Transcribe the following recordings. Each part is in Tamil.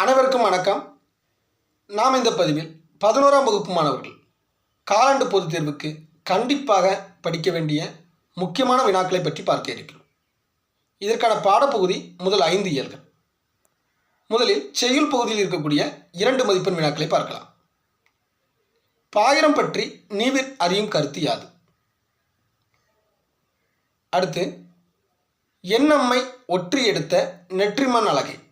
அனைவருக்கும் வணக்கம். நாம் இந்த பதிவில் பதினோராம் வகுப்பு மாணவர்கள் காலாண்டு பொதுத் தேர்வுக்கு கண்டிப்பாக படிக்க வேண்டிய முக்கியமான வினாக்களை பற்றி பார்க்க இருக்கிறோம். இதற்கான பாடப்பகுதி முதல் ஐந்து இயல்கள். முதலில் செய்யுள் பகுதியில் இருக்கக்கூடிய இரண்டு மதிப்பெண் வினாக்களை பார்க்கலாம். பாயிரம் பற்றி நீவிர் அறியும் கருத்து யாது? அடுத்து எண்ணம்மை ஒற்றி எடுத்த நெற்றிமண் அழகை.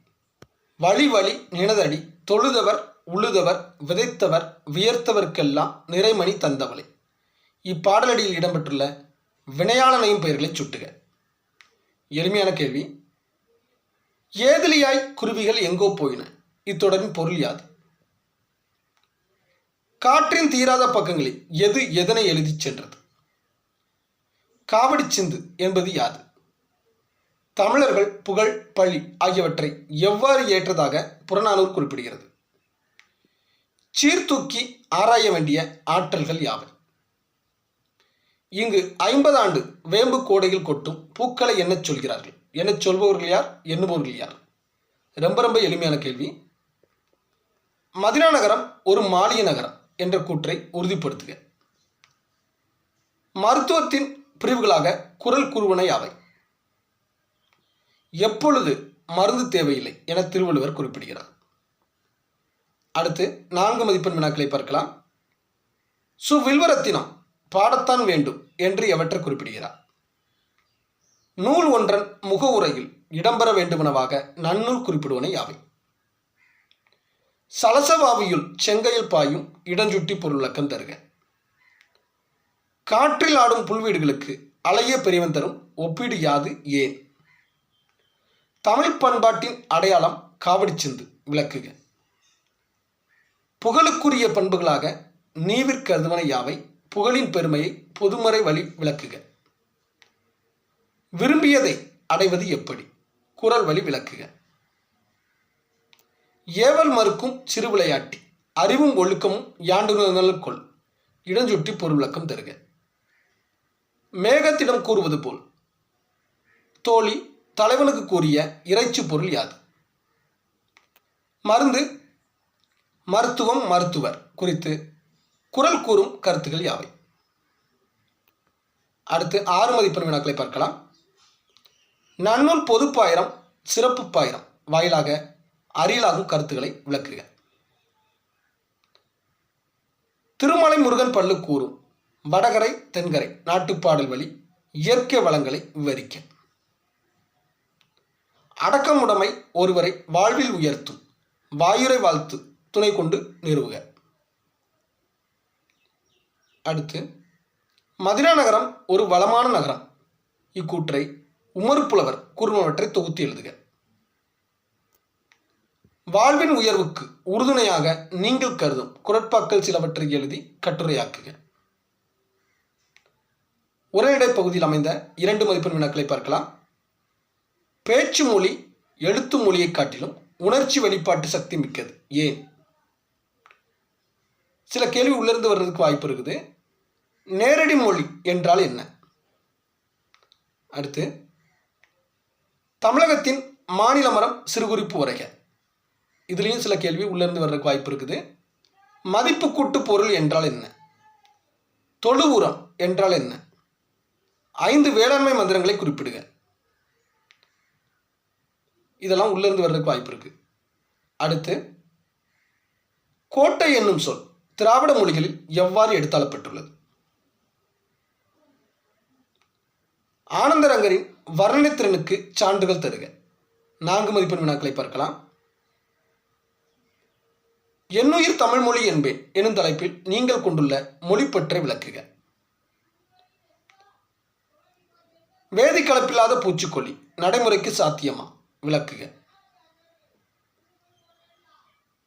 வழி வழி நினதடி தொழுதவர் உழுதவர் விதைத்தவர் வியர்த்தவர்க்கெல்லாம் நிறைமணி தந்தவளே. இப்பாடலடியில் இடம்பெற்றுள்ள வினையாளனையும் பெயர்களை சுட்டுக. எளிமையான கேள்வி. ஏதிலியாய் குருவிகள் எங்கோ போயின. இத்தொடரின் பொருள் யாது? காற்றின் தீராத பக்கங்களில் எது எதனை எழுதிச் சென்றது? காவடி சிந்து என்பது யாது? தமிழர்கள் புகழ் பழி ஆகியவற்றை எவ்வாறு ஏற்றதாக புறநானூர் குறிப்பிடுகிறது? சீர்தூக்கி ஆராய வேண்டிய ஆற்றல்கள் யாவை? இங்கு ஐம்பது ஆண்டு வேம்பு கோடையில் கொட்டும் பூக்களை என்ன சொல்கிறார்கள்? என்ன சொல்பவர்கள் யார்? எண்ணுபவர்கள் யார்? ரொம்ப ரொம்ப எளிமையான கேள்வி. மதினா நகரம் ஒரு மாளிய நகரம் என்ற கூற்றை உறுதிப்படுத்துக. மருத்துவத்தின் பிரிவுகளாக குரல் குருவனை யாவை? எப்பொழுது மருந்து தேவையில்லை என திருவள்ளுவர் குறிப்பிடுகிறார். அடுத்து நான்கு மதிப்பெண் வினாக்களை பார்க்கலாம். சு வில்வரத்தினம் பாடத்தான் வேண்டும் என்று எவற்றை குறிப்பிடுகிறார்? நூல் ஒன்றன் முக உரையில் இடம்பெற வேண்டுமெனவாக நன்னூல் குறிப்பிடுவன யாவை? சலசவாவியுள் செங்கையில் பாயும் இடஞ்சுட்டி பொருளக்கம் தருக. காற்றில் ஆடும் புல்வீடுகளுக்கு அலைய பெரியவன் தரும் ஒப்பீடு யாது ஏன்? தமிழ் பண்பாட்டின் அடையாளம் காவடி சிந்து விளக்குக. புகழுக்குரிய பண்புகளாக நீவிற்கருதுவன யாவை புகழின் பெருமையை பொதுமறை வழி விளக்குக. விரும்பியதை அடைவது எப்படி? குரல் வழி விளக்குக. ஏவல் மறுக்கும் சிறு விளையாட்டி அறிவும் ஒழுக்கமும் யாண்டுணர்தல் கொள் இடஞ்சுட்டி பொருள் விளக்கம் தருக. மேகத்திடம் கூறுவது போல் தோழி தலைவனுக்கு கூறிய இறைச்சி பொருள் யாது? மருந்து மருத்துவம் மருத்துவர் குறித்து குரல் கூறும் கருத்துக்கள் யாவை? அடுத்து ஆறு மதிப்பெண் வினாக்களை பார்க்கலாம். நன்னூல் பொதுப்பாயிரம் சிறப்பு பாயிரம் வாயிலாக அரியலாகும் கருத்துக்களை விளக்குக. திருமலை முருகன் பல்லு கூறும் வடகரை தென்கரை நாட்டுப்பாடல் வழி இயற்கை வளங்களை விவரிக்க. அடக்கமுடைமை ஒருவரை வாழ்வில் உயர்த்தும். வாயுரை வாழ்த்து துணை கொண்டு நிறுவுக. அடுத்து மதுரா நகரம் ஒரு வளமான நகரம். இக்கூற்றை உமர் புலவர் கூறுபவற்றை தொகுத்து எழுதுக. வாழ்வின் உயர்வுக்கு உறுதுணையாக நீங்கள் கருதும் குரட்பாக்கள் சிலவற்றை எழுதி கட்டுரையாக்குக. உரையிடை பகுதியில் அமைந்த இரண்டு மதிப்பெண் வினாக்களை பார்க்கலாம். பேச்சு மொழி எழுத்து மொழியை காட்டிலும் உணர்ச்சி வெளிப்பாட்டு சக்தி மிக்கது. ஏன்? சில கேள்வி உள்ளிருந்து வர்றதுக்கு வாய்ப்பு இருக்குது. நேரடி மொழி என்றால் என்ன? அடுத்து தமிழகத்தின் மாநில மரம் சிறுகுறிப்பு வரைக இதுலேயும் சில கேள்வி உள்ளிருந்து வர்றதுக்கு வாய்ப்பு இருக்குது. மதிப்பு கூட்டு பொருள் என்றால் என்ன? தொழு உரம் என்றால் என்ன? ஐந்து வேளாண்மை மந்திரங்களை குறிப்பிடுக. இதெல்லாம் உள்ளிருந்து வர்றதுக்கு வாய்ப்பு இருக்கு. அடுத்து கோட்டை என்னும் சொல் திராவிட மொழிகளில் எவ்வாறு எடுத்தாளப்பட்டுள்ளது? ஆனந்தரங்கரின் வர்ணனைத்திறனுக்கு சான்றுகள் தருக. நான்கு மதிப்பெண் வினாக்களை பார்க்கலாம். என்னுயிர் தமிழ் மொழி என்பேன் எனும் தலைப்பில் நீங்கள் கொண்டுள்ள மொழிப்பற்றை விளக்குக. வேதி கலப்பில்லாத பூச்சிக்கொல்லி நடைமுறைக்கு சாத்தியமா? விளக்குக.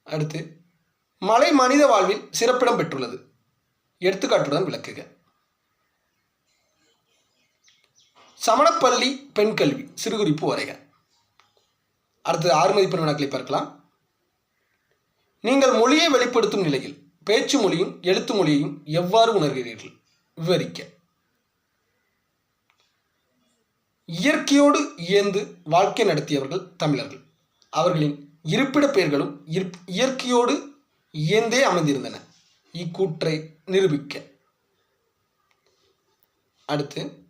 அடுத்து மலை மனித வாழ்வில் சிறப்பிடம் பெற்றுள்ளது. எடுத்துக்காட்டுடன் விளக்குக. சமணப்பள்ளி பெண் கல்வி சிறுகுறிப்பு வரைக. அடுத்து ஆறு மதிப்பெண் வினாக்களை பார்க்கலாம். நீங்கள் மொழியை வெளிப்படுத்தும் நிலையில் பேச்சு மொழியும் எழுத்து மொழியையும் எவ்வாறு உணர்கிறீர்கள்? விவரிக்க. இயற்கையோடு இயந்து வாழ்க்கை நடத்தியவர்கள் தமிழர்கள். அவர்களின் இருப்பிட பெயர்களும் இயற்கையோடு இயந்தே அமைந்திருந்தன. இக்கூற்றை நிரூபிக்க. அடுத்து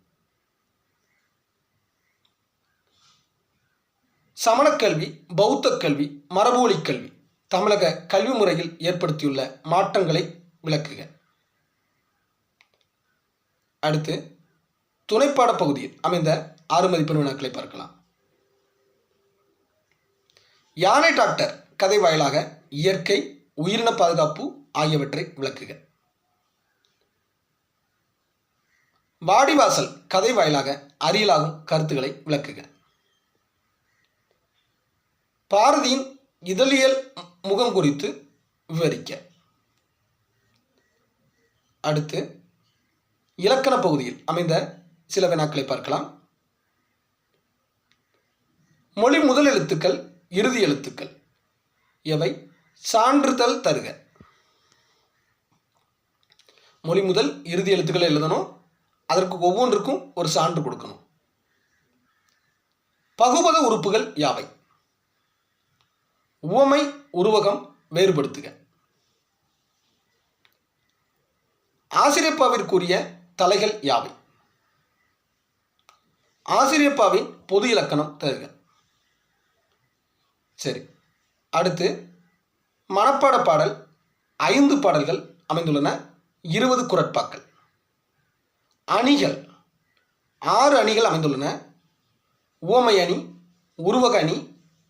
சமணக் கல்வி பௌத்த கல்வி மரபுவழிக் கல்வி தமிழக கல்வி முறையில் ஏற்படுத்தியுள்ள மாற்றங்களை விளக்குக. அடுத்து துணைப்பாட பகுதியில் அமைந்த ஆறு மதிப்பெண் வினாக்களை பார்க்கலாம். யானை டாக்டர் கதை வாயிலாக இயற்கை உயிரின பாதுகாப்பு ஆகியவற்றை விளக்குக. வாடிவாசல் கதை வாயிலாக அறியலாகும் கருத்துக்களை விளக்குக. பாரதியின் இதழியல் முகம் குறித்து விவரிக்க. அடுத்து இலக்கண பகுதியில் அமைந்த சில வினாக்களை பார்க்கலாம். மொழி முதல் எழுத்துக்கள் இறுதி எழுத்துக்கள். எவை? சான்றிதழ் தருக. மொழி முதல் இறுதி எழுத்துக்களை எழுதணும். அதற்கு ஒவ்வொன்றுக்கும் ஒரு சான்று கொடுக்கணும். பகுபத உறுப்புகள் யாவை? உவமை உருவகம் வேறுபடுத்துக. ஆசிரியப்பாவிற்குரிய தலைகள் யாவை? ஆசிரியப்பாவின் பொது இலக்கணம் தருக. சரி. அடுத்து மனப்பாட பாடல் ஐந்து பாடல்கள் அமைந்துள்ளன. இருபது குரட்பாக்கள். அணிகள். ஆறு அணிகள் அமைந்துள்ளன. உவமை அணி உருவக அணி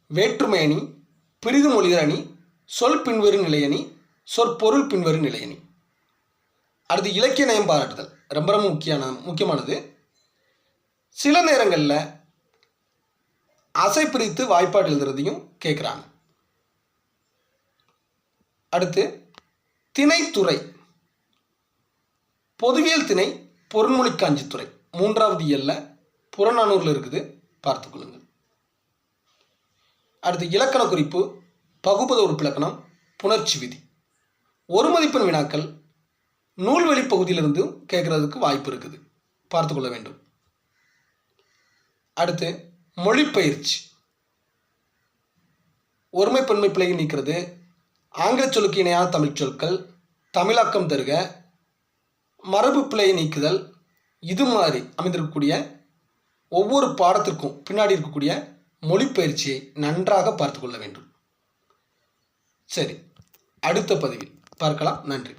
வேற்றுமை அணி பிரிது மொழிகள் அணி சொல் பின்வரும் நிலையணி சொற்பொருள் பின்வரும் நிலையணி அடுத்து இலக்கிய நயம் பாராட்டுதல். ரொம்ப ரொம்ப முக்கியமான முக்கியமானது. சில நேரங்களில் அசை பிரித்து வாய்ப்பாடு எழுதுறதையும் கேட்குறாங்க அடுத்து திணைத்துறை. பொதுவியல் திணை பொருண்மொழி காஞ்சித்துறை மூன்றாவது இயல்ல புறநானூரில் இருக்குது பார்த்துக்கொள்ளுங்கள் அடுத்து இலக்கண குறிப்பு பகுபத உறுப்பிலக்கணம் புணர்ச்சி விதி. ஒரு மதிப்பெண் வினாக்கள் நூல்வெளி பகுதியிலிருந்து கேட்குறதுக்கு வாய்ப்பு இருக்குது. பார்த்துக்கொள்ள வேண்டும். அடுத்து மொழிப்பயிற்சி. ஒருமை பன்மை பிழையை நீக்கிறது ஆங்கில சொல்லுக்கு இணையான தமிழ் சொற்கள் தமிழாக்கம் தருக மரபு பிழையை நீக்குதல் இது மாதிரி அமைந்திருக்கக்கூடிய ஒவ்வொரு பாடத்திற்கும் பின்னாடி இருக்கக்கூடிய மொழிப்பயிற்சியை நன்றாக பார்த்து கொள்ள வேண்டும். சரி அடுத்த பதிவில் பார்க்கலாம். நன்றி.